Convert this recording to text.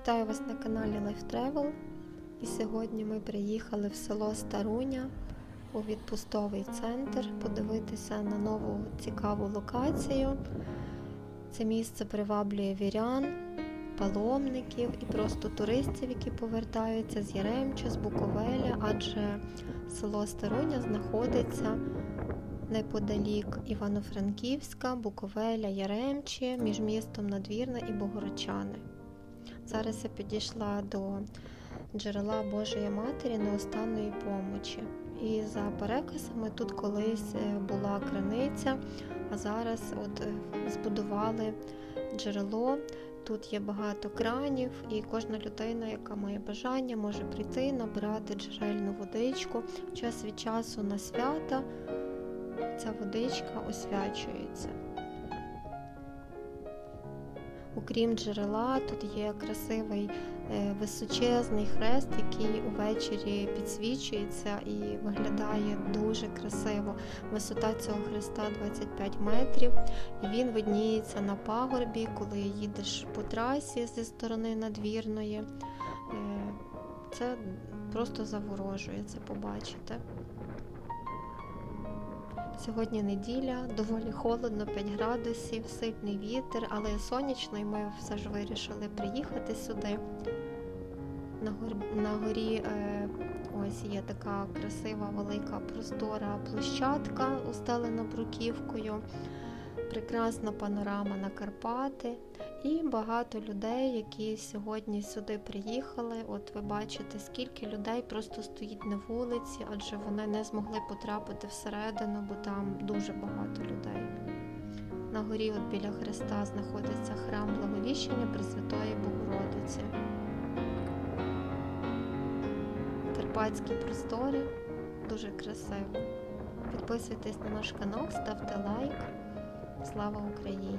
Вітаю вас на каналі Life Travel. І сьогодні ми приїхали в село Старуня у відпустовий центр подивитися на нову цікаву локацію. Це місце приваблює вірян, паломників і просто туристів, які повертаються з Яремча, з Буковеля, адже село Старуня знаходиться неподалік Івано-Франківська, Буковеля, Яремчі, між містом Надвірна і Богородчани. Зараз я підійшла до джерела Божої Матері неостанної помочі. І за переказами тут колись е, була криниця, а зараз от е, збудували джерело. Тут є багато кранів, і кожна людина, яка має бажання, може прийти, набирати джерельну водичку. Час від часу на свята ця водичка освячується. Окрім джерела, тут є красивий е, височезний хрест, який увечері підсвічується і виглядає дуже красиво. Висота цього хреста 25 метрів, він видніється на пагорбі, коли їдеш по трасі зі сторони надвірної. Е, Це просто заворожує це побачити. Сьогодні неділя, доволі холодно, 5 градусів, сильний вітер, але сонячно, і ми все ж вирішили приїхати сюди. На, гор... на горі е, ось є така красива, велика простора площадка, устелена бруківкою, прекрасна панорама на Карпати і багато людей, які сьогодні сюди приїхали. От ви бачите, скільки людей просто стоїть на вулиці, адже вони не змогли потрапити всередину, бо там дуже багато людей. На горі, от біля Христа, знаходиться храм Благовіщення Пресвятої Богородиці. Карпатські простори дуже красиво. Підписуйтесь на наш канал, ставте лайк. Слава Україні!